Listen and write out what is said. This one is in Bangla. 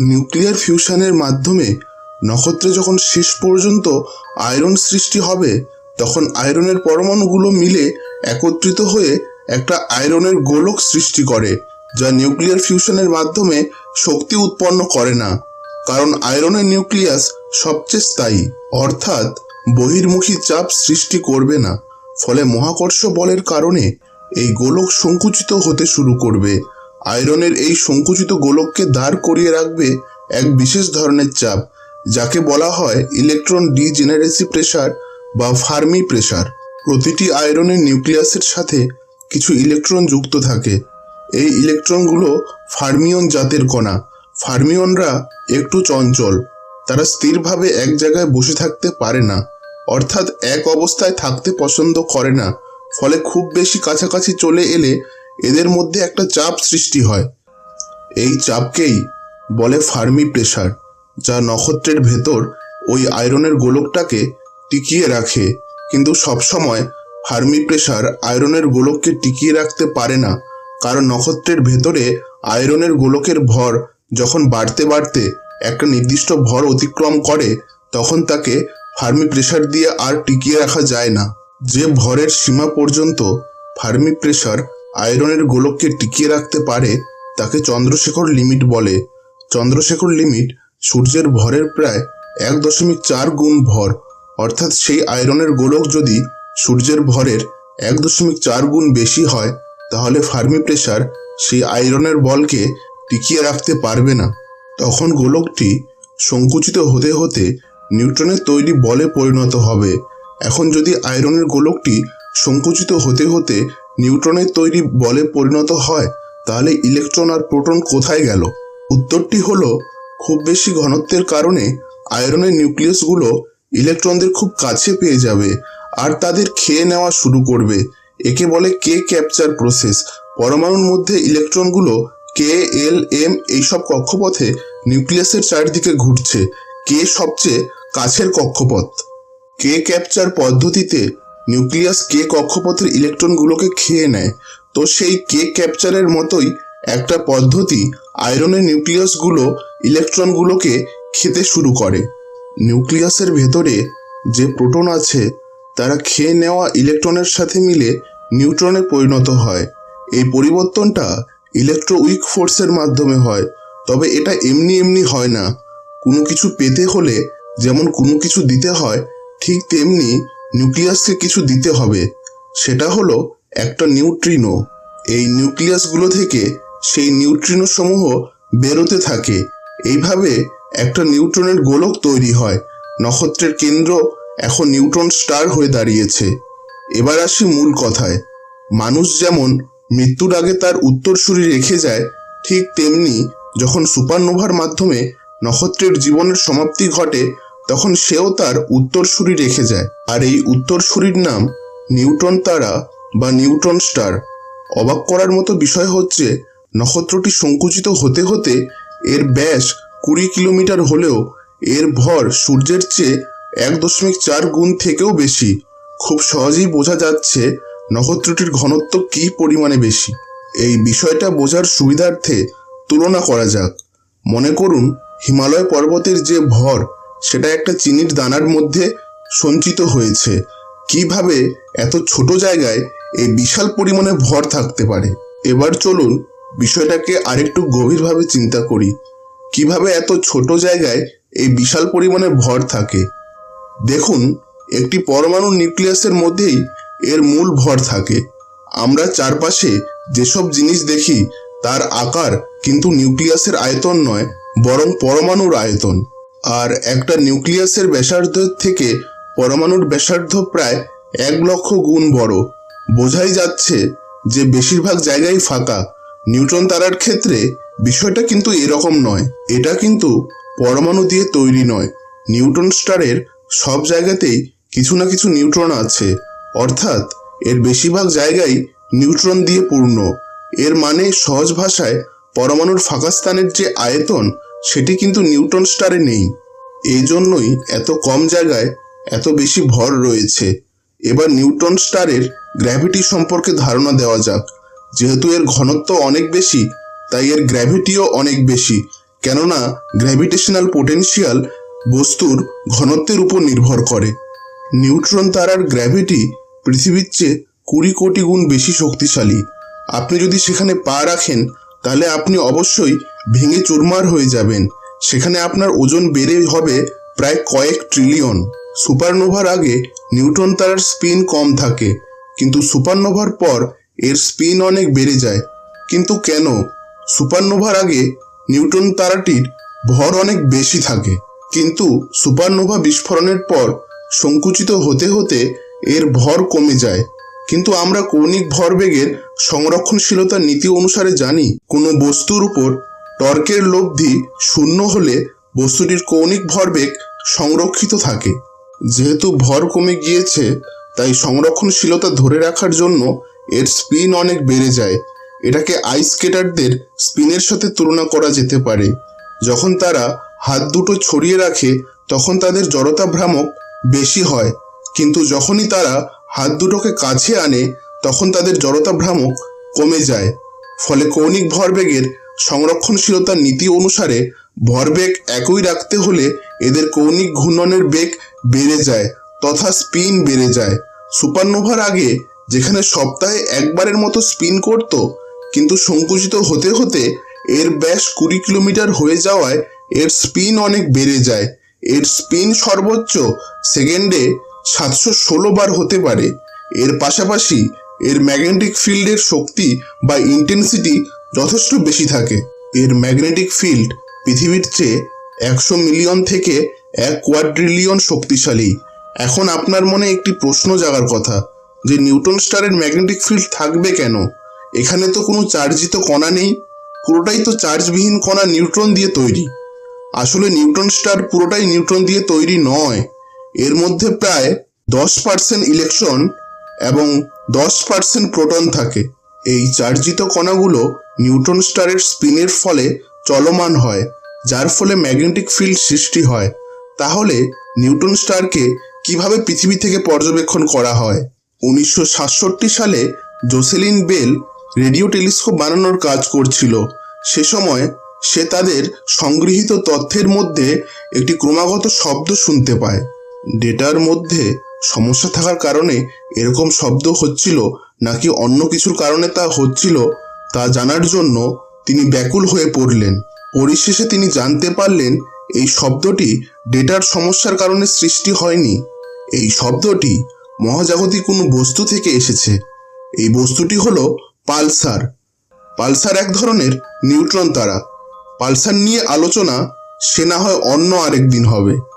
নিউক্লিয়ার ফিউশনের মাধ্যমে নক্ষত্রে যখন শেষ পর্যন্ত আয়রন সৃষ্টি হবে, তখন আয়রনের পরমাণুগুলো মিলে একত্রিত হয়ে একটা আয়রনের গোলক সৃষ্টি করে, যা নিউক্লিয়ার ফিউশনের মাধ্যমে শক্তি উৎপন্ন করে না, কারণ আয়রনের নিউক্লিয়াস সবচেয়ে স্থায়ী। অর্থাৎ বহির্মুখী চাপ সৃষ্টি করবে না, ফলে মহাকর্ষ বলের কারণে এই গোলক সংকুচিত হতে শুরু করবে। আয়রনের এই সংকুচিত গোলককে দাঁড় করিয়ে রাখবে এক বিশেষ ধরনের চাপ, যাকে বলা হয় ইলেকট্রন ডিজেনারেসি প্রেশার বা ফার্মি প্রেসার। প্রতিটি আয়রনের নিউক্লিয়াসের সাথে কিছু ইলেকট্রন যুক্ত থাকে। এই ইলেকট্রনগুলো ফার্মিয়ন জাতের কণা। ফার্মিয়নরা একটু চঞ্চল, তারা স্থিরভাবে এক জায়গায় বসে থাকতে পারে না, অর্থাৎ এক অবস্থায় থাকতে পছন্দ করে না, ফলে খুব বেশি কাছাকাছি চলে এলে এদের মধ্যে একটা চাপ সৃষ্টি হয়। এই চাপকেই বলে ফার্মি প্রেসার, যা নক্ষত্রের ভেতর ওই আয়রনের গোলকটাকে টিকিয়ে রাখে। কিন্তু সবসময় ফার্মি প্রেসার আয়রনের গোলককে টিকিয়ে রাখতে পারে না, কারণ নক্ষত্রের ভেতরে আয়রনের গোলকের ভর যখন বাড়তে বাড়তে একটা নির্দিষ্ট ভর অতিক্রম করে, তখন তাকে ফার্মি প্রেশার দিয়ে আর টিকিয়ে রাখা যায় না। যে ভরের সীমা পর্যন্ত ফার্মি প্রেসার আয়রনের গোলককে টিকিয়ে রাখতে পারে, তাকে চন্দ্রশেখর লিমিট বলে। চন্দ্রশেখর লিমিট সূর্যের ভরের প্রায় এক দশমিক চার গুণ ভর। অর্থাৎ সেই আয়রনের গোলক যদি সূর্যের ভরের এক দশমিক চার গুণ বেশি হয়, তাহলে ফার্মি প্রেসার সেই আয়রনের বলকে টিকিয়ে রাখতে পারবে না। তখন গোলকটি সংকুচিত হতে হতে নিউট্রনের তৈরি বলে পরিণত হবে। এখন যদি আয়রনের গোলকটি সংকুচিত হতে হতে নিউট্রনের তৈরি বলে পরিণত হয়, তাহলে ইলেকট্রন আর প্রোটন কোথায় গেল? উত্তরটি হলো, খুব বেশি ঘনত্বের কারণে আয়রনের নিউক্লিয়াসগুলো ইলেকট্রনদের খুব কাছে পেয়ে যাবে আর তাদের খেয়ে নেওয়া শুরু করবে। একে বলে কে ক্যাপচার প্রসেস পরমাণুর মধ্যে ইলেকট্রনগুলো কে এল এম এইসব কক্ষপথে নিউক্লিয়াসের চারিদিকে ঘুরছে। কে সবচেয়ে কাছের কক্ষপথ। কে ক্যাপচার পদ্ধতিতে নিউক্লিয়াস কে কক্ষপথের ইলেকট্রনগুলোকে খেয়ে নেয়। তো সেই কে ক্যাপচারের মতোই একটা পদ্ধতি আয়রনের নিউক্লিয়াসগুলো ইলেকট্রনগুলোকে খেতে শুরু করে। নিউক্লিয়াসের ভেতরে যে প্রোটন আছে, তারা খেয়ে নেওয়া ইলেকট্রনের সাথে মিলে নিউট্রনে পরিণত হয়। এই পরিবর্তনটা ইলেকট্রো উইক ফোর্সের মাধ্যমে হয়। তবে এটা এমনি এমনি হয় না। কোনো কিছু পেতে হলে, যেমন কোনো কিছু দিতে হয়, ঠিক তেমনি নিউক্লিয়াসকে কিছু দিতে হবে। সেটা হলো একটা নিউট্রিনো। এই নিউক্লিয়াসগুলো থেকে সেই নিউট্রিনো সমূহ বেরোতে থাকে। এইভাবে একটা নিউট্রনের গোলক তৈরি হয়। নক্ষত্রের কেন্দ্র এখন নিউট্রন স্টার হয়ে দাঁড়িয়েছে। এবার আসি মূল কথায়। মানুষ যেমন মৃত্যুর আগে তার উত্তরসূরি রেখে যায়, ঠিক তেমনি যখন সুপারনোভার মাধ্যমে নক্ষত্রের জীবনের সমাপ্তি ঘটে তখন সেও তার উত্তরসূরি রেখে যায়। আর এই উত্তরসূরির নাম নিউটন তারা বা নিউটন স্টার। অবাক করার মতো বিষয় হচ্ছে, নক্ষত্রটি সংকুচিত হতে হতে এর ব্যাস কুড়ি কিলোমিটার হলেও এর ভর সূর্যের চেয়ে এক দশমিক চার গুণ থেকেও বেশি। খুব সহজেই বোঝা যাচ্ছে নক্ষত্রটির ঘনত্ব কী পরিমাণে বেশি। এই বিষয়টা বোঝার সুবিধার্থে তুলনা করা যাক। মনে করুন, হিমালয় পর্বতের যে ভর সেটা একটা চিনির দানার মধ্যে সঞ্চিত হয়েছে। কীভাবে এত ছোট জায়গায় এই বিশাল পরিমাণে ভর থাকতে পারে? এবার চলুন বিষয়টাকে আরেকটু গভীরভাবে চিন্তা করি। কীভাবে এত ছোট জায়গায় এই বিশাল পরিমাণে ভর থাকে? দেখুন, একটি পরমাণু নিউক্লিয়াসের মধ্যেই এর মূল ভর থাকে। আমরা চারপাশে যেসব জিনিস দেখি, তার আকার কিন্তু নিউক্লিয়াসের আয়তন নয়, বরং পরমাণুর আয়তন। আর একটা নিউক্লিয়াসের ব্যাসার্ধের থেকে পরমাণুর ব্যাসার্ধ প্রায় এক লক্ষ গুণ বড়। বোঝাই যাচ্ছে যে বেশিরভাগ জায়গায় ফাঁকা। নিউট্রন তারার ক্ষেত্রে বিষয়টা কিন্তু এরকম নয়। এটা কিন্তু পরমাণু দিয়ে তৈরি নয়। নিউটন স্টারের সব জায়গাতেই কিছু না কিছু নিউট্রন আছে। অর্থাৎ এর বেশিরভাগ জায়গায় নিউট্রন দিয়ে পূর্ণ। এর মানে সহজ ভাষায় পরমাণুর ফাঁকা স্থানের যে আয়তন সেটি কিন্তু নিউটন স্টারে নেই। এই জন্যই এত কম জায়গায় এত বেশি ভর রয়েছে। এবার নিউটন স্টারের গ্র্যাভিটি সম্পর্কে ধারণা দেওয়া যাক। যেহেতু এর ঘনত্ব অনেক বেশি, তাই এর গ্র্যাভিটিও অনেক বেশি। কেননা, গ্র্যাভিটেশনাল পোটেনশিয়াল বস্তুর ঘনত্বের উপর নির্ভর করে। নিউট্রন তারার গ্র্যাভিটি পৃথিবীর চেয়ে কুড়ি কোটি গুণ বেশি শক্তিশালী। আপনি যদি সেখানে পা রাখেন, তাহলে আপনি অবশ্যই ভেঙে চুরমার হয়ে যাবেন। সেখানে আপনার ওজন বেড়ে হবে প্রায় কয়েক ট্রিলিয়ন। সুপারনোভার আগে নিউটন তারার স্পিন কম থাকে, কিন্তু সুপারনোভার পর এর স্পিন অনেক বেড়ে যায়। কিন্তু কেন? সুপারনোভার আগে নিউটন তারাটির ভর অনেক বেশি থাকে, কিন্তু সুপারনোভা বিস্ফোরণের পর সংকুচিত হতে হতে এর ভর কমে যায়। কিন্তু আমরা কৌণিক ভরবেগের সংরক্ষণশীলতার নীতি অনুসারে জানি, কোনো বস্তুর উপর টর্কের লব্ধি শূন্য হলে বস্তুটির কৌণিক ভরবেগ সংরক্ষিত থাকে। যেহেতু ভর কমে গিয়েছে, তাই সংরক্ষণশীলতা ধরে রাখার জন্য এর স্পিন অনেক বেড়ে যায়। এটাকে আইস স্কেটারদের স্পিনের সাথে তুলনা করা যেতে পারে। যখন তারা হাত দুটো ছড়িয়ে রাখে, তখন তাদের জড়তা ভ্রামক বেশি হয়। কিন্তু যখনই তারা হাত দুটোকে কাছে আনে, তখন তাদের জড়তা ভ্রামক কমে যায়। ফলে কৌণিক ভরবেগের সংরক্ষণশীলতার নীতি অনুসারে ভরবেগ একই রাখতে হলে এদের কৌণিক ঘূর্ণনের বেগ বেড়ে যায় তথা স্পিন বেড়ে যায়। সুপারনোভার আগে যেখানে সপ্তাহে একবারের মতো স্পিন করত, কিন্তু সংকুচিত হতে হতে এর ব্যাস কুড়ি কিলোমিটার হয়ে যাওয়ায় এর স্পিন অনেক বেড়ে যায়। এর স্পিন সর্বোচ্চ সেকেন্ডে সাতশো ষোলো বার হতে পারে। এর পাশাপাশি এর ম্যাগনেটিক ফিল্ডের শক্তি বা ইন্টেন্সিটি যথেষ্ট বেশি থাকে। এর ম্যাগনেটিক ফিল্ড পৃথিবীর চেয়ে একশো মিলিয়ন থেকে এক কোয়াড্রিলিয়ন শক্তিশালী। এখন আপনার মনে একটি প্রশ্ন জাগার কথা, যে নিউটন স্টারের ম্যাগনেটিক ফিল্ড থাকবে কেন? এখানে তো কোনো চার্জিত কণা নেই, পুরোটাই তো চার্জবিহীন কণা নিউট্রন দিয়ে তৈরি। আসলে নিউটন স্টার পুরোটাই নিউট্রন দিয়ে তৈরি নয়। এর মধ্যে প্রায় দশ পার্সেন্ট ইলেকট্রন এবং দশ পার্সেন্ট প্রোটন থাকে। এই চার্জিত কণাগুলো নিউটন স্টারের স্পিনের ফলে চলমান হয়, যার ফলে ম্যাগনেটিক ফিল্ড সৃষ্টি হয়। তাহলে নিউটন স্টারকে কীভাবে পৃথিবী থেকে পর্যবেক্ষণ করা হয়? উনিশশো সাতষট্টি সালে জোসেলিন বেল রেডিও টেলিস্কোপ বানানোর কাজ করছিল। সে সময় সে তাদের সংগৃহীত তথ্যের মধ্যে একটি ক্রমাগত শব্দ শুনতে পায়। ডেটার মধ্যে সমস্যা থাকার কারণে এরকম শব্দ হচ্ছিল নাকি অন্য কিছুর কারণে তা হচ্ছিল তা জানার জন্য তিনি ব্যাকুল হয়ে পড়লেন। পরিশেষে তিনি জানতে পারলেন, এই শব্দটি ডেটার সমস্যার কারণে সৃষ্টি হয়নি। এই শব্দটি মহাজাগতিক কোনো বস্তু থেকে এসেছে। এই বস্তুটি হলো পালসার। পালসার এক ধরনের নিউট্রন তারা। পালসার নিয়ে আলোচনা, সে না হয় অন্য আরেক দিন হবে।